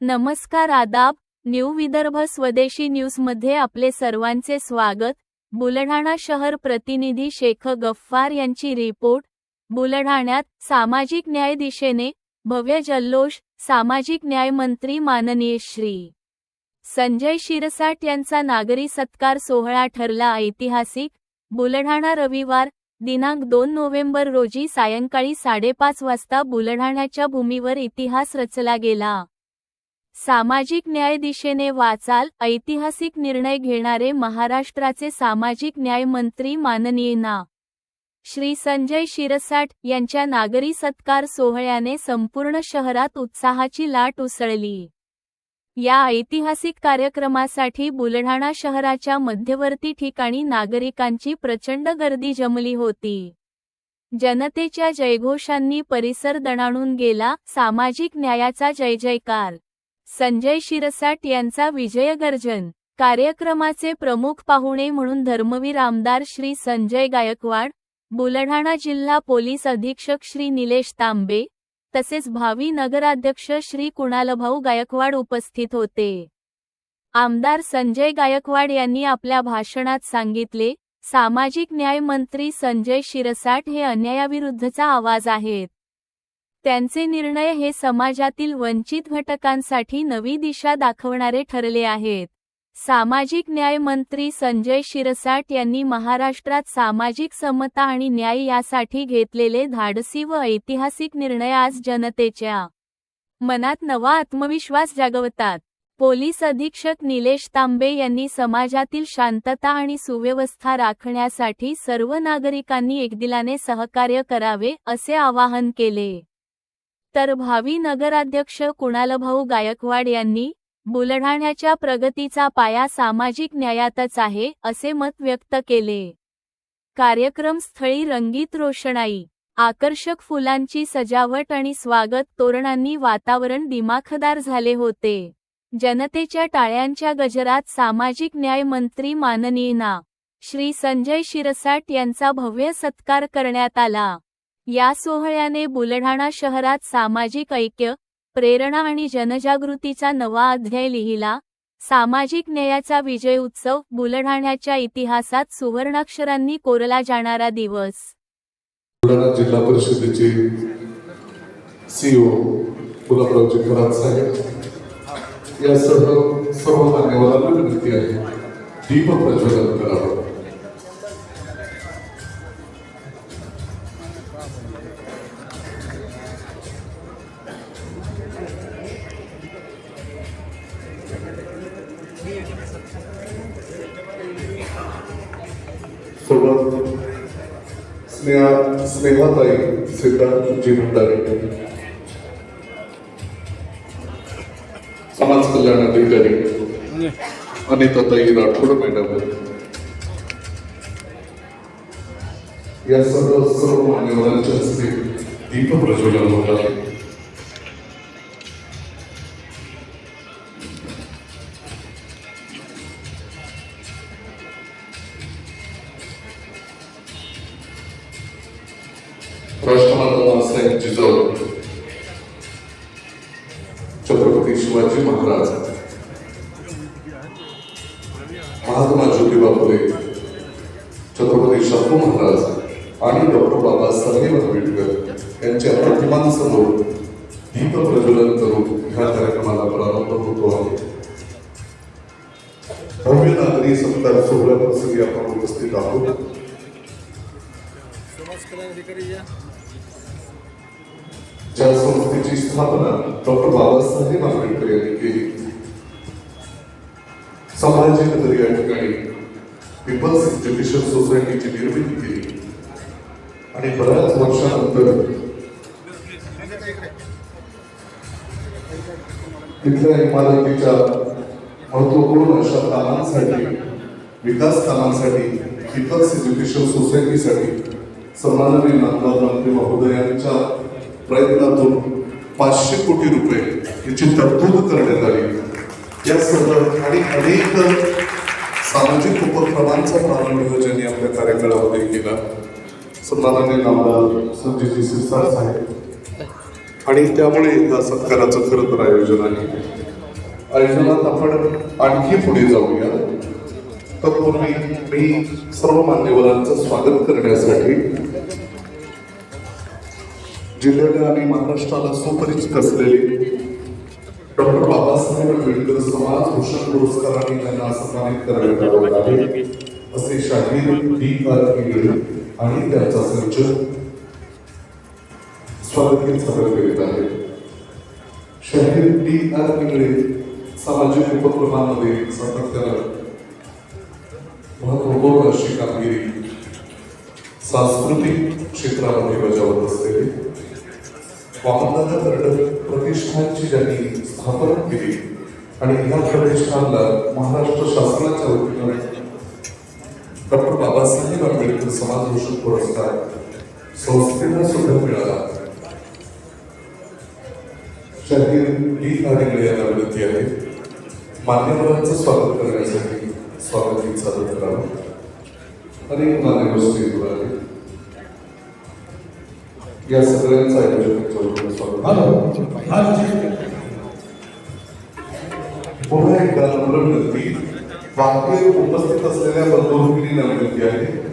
नमस्कार आदाब न्यू विदर्भ स्वदेशी न्यूजमध्ये आपले सर्वांचे स्वागत. बुलढाणा शहर प्रतिनिधी शेख गफ्फार यांची रिपोर्ट. बुलढाण्यात सामाजिक न्याय दिशेने भव्य जल्लोष सामाजिक न्याय मंत्री माननीय श्री. संजय शिरसाट यांचा नागरी सत्कार सोहळा ठरला. ऐतिहासिक बुलढाणा रविवार दिनांक दोन नोव्हेंबर रोजी सायंकाळी साडेपाच वाजता बुलढाण्याच्या भूमीवर इतिहास रचला गेला. सामाजिक न्याय दिशेने वाचाल ऐतिहासिक निर्णय घेणारे महाराष्ट्राचे सामाजिक न्याय मंत्री माननीय ना. श्री संजय शिरसाट यांच्या नागरी सत्कार सोहळ्याने संपूर्ण शहरात उत्साहाची लाट उसळली. या ऐतिहासिक कार्यक्रमासाठी बुलढाणा शहराच्या मध्यवर्ती ठिकाणी नागरिकांची प्रचंड गर्दी जमली होती. जनतेच्या जयघोषांनी परिसर दणाणून गेला. सामाजिक न्यायाचा जय जयकार. संजय शिरसाट यांचा विजयगर्जन. कार्यक्रमाचे प्रमुख पाहुणे म्हणून धर्मवीर आमदार श्री संजय गायकवाड बुलढाणा जिल्हा पोलीस अधीक्षक श्री निलेश तांबे तसेच भावी नगराध्यक्ष श्री कुणालभाऊ गायकवाड उपस्थित होते. आमदार संजय गायकवाड यांनी आपल्या भाषणात सांगितले सामाजिक न्याय मंत्री संजय शिरसाट हे अन्यायाविरुद्धचा आवाज आहेत. त्यांचे निर्णय हे समाजातील वंचित घटकांसाठी नवी दिशा दाखवणारे ठरले आहेत. सामाजिक न्याय मंत्री संजय शिरसाट यांनी महाराष्ट्रात सामाजिक समता आणि न्याय यासाठी घेतलेले धाडसी व ऐतिहासिक निर्णय आज जनतेच्या मनात नवा आत्मविश्वास जागवतात. पोलीस अधीक्षक निलेश तांबे यांनी समाजातील शांतता आणि सुव्यवस्था राखण्यासाठी सर्व नागरिकांनी एकदिलाने सहकार्य करावे असे आवाहन केले. तर भावी नगराध्यक्ष कुणालभाऊ गायकवाड यांनी बुलढाण्याच्या प्रगतीचा पाया सामाजिक न्यायातच आहे असे मत व्यक्त केले. कार्यक्रम स्थळी रंगीत रोषणाई आकर्षक फुलांची सजावट आणि स्वागत तोरणांनी वातावरण दिमाखदार झाले होते. जनतेच्या टाळ्यांच्या गजरात सामाजिक न्याय मंत्री माननीय ना. श्री संजय शिरसाट यांचा भव्य सत्कार करण्यात आला. या सोहळ्याने बुलढाणा शहरात सामाजिक ऐक्य प्रेरणा आणि जनजागृतीचा नवा अध्याय लिहिला. सामाजिक न्यायाचा विजय उत्सव बुलढाण्याच्या इतिहासात सुवर्णाक्षरांनी कोरला जाणारा दिवस. बुलढाणा जिल्हा परिषदेचे सीओ गुलाबरावजी खरात साहेब यासह सर्व मान्यवरांना विनंती आहे दीप प्रज्वलन करावं. सोबत स्नेहा स्नेहाताई सिद्धार्थजी भंडारे समाज कल्याण अधिकारी. अनिताताई राठोड मॅडम. या सर्व सर्व मान्यवरांच्या हस्ते दीप प्रज्वलन होत आहे. राष्ट्रमाता मासाहेब जिजाऊ छत्रपती शिवाजी महाराज महात्मा ज्योतिबा फुले छत्रपती शाहू महाराज आणि डॉक्टर बाबासाहेब आंबेडकर यांच्या प्रतिमांसमोर दीप प्रज्वलन करून ह्या कार्यक्रमाला प्रारंभ होतो आहे भव्य नागरी सत्कार सोहळ्याप्रसंगी आपण उपस्थित आहोत ज्या संस्थेची स्थापना डॉक्टर बाबासाहेब आंबेडकर यांनी केली. संभाजीनगर या ठिकाणी पीपल्स एज्युकेशन सोसायटीची निर्मिती केली. आणि बऱ्याच वर्षानंतर तिथल्या इमारतीच्या महत्त्वपूर्ण अशा कामांसाठी विकास कामांसाठी पीपल्स एज्युकेशन सोसायटीसाठी सन्माननीय नामदार मंत्री महोदयांच्या प्रयत्नातून पाचशे कोटी रुपये याची तरतूद करण्यात आली. या सर्व आणि अनेक सामाजिक उपक्रमांचा प्रारंभ ज्यांनी आपल्या कार्यकाळामध्ये केला. सन्माननीय नामदार संजयजी सिरसार साहेब. आणि त्यामुळे या सत्काराचं खरं तर आयोजन आहे. आयोजनात आपण आणखी पुढे जाऊया. तत्पूर्वी मी सर्व मान्यवरांचं स्वागत करण्यासाठी जिल्ह्याला आणि महाराष्ट्राला सुपरिचित असलेले डॉक्टर बाबासाहेब आंबेडकर समाज भूषण पुरस्काराने त्यांना सन्मानित करण्यात आलेलं आहे. असे शाहीर डी आर इंगळे आणि त्यांचा संच स्वागत सादर करीत आहे शाहीर डी आर इंगळे सामाजिक उपक्रमांमध्ये सातत्यानं महत्त्वपूर्ण अशी कामगिरी सांस्कृतिक क्षेत्रामध्ये बजावत असलेले वामनदादा पर्यटन प्रतिष्ठानची ज्यांनी स्थापना केली आणि ह्या प्रतिष्ठानला महाराष्ट्र शासनाच्या वतीनं डॉक्टर बाबासाहेब आंबेडकर समाजभूषण पुरस्कार संस्थेला सुद्धा मिळाला. शाहीर डी आडिगळे यांना विनंती आहे. मान्यवरांचं स्वागत करण्यासाठी स्वागत गीत सादर करावं अनेक आले या सगळ्यांचं पुन्हा एकदा नम्र विनंती. वाक्य उपस्थित असलेल्या बंधू विनंती आहे.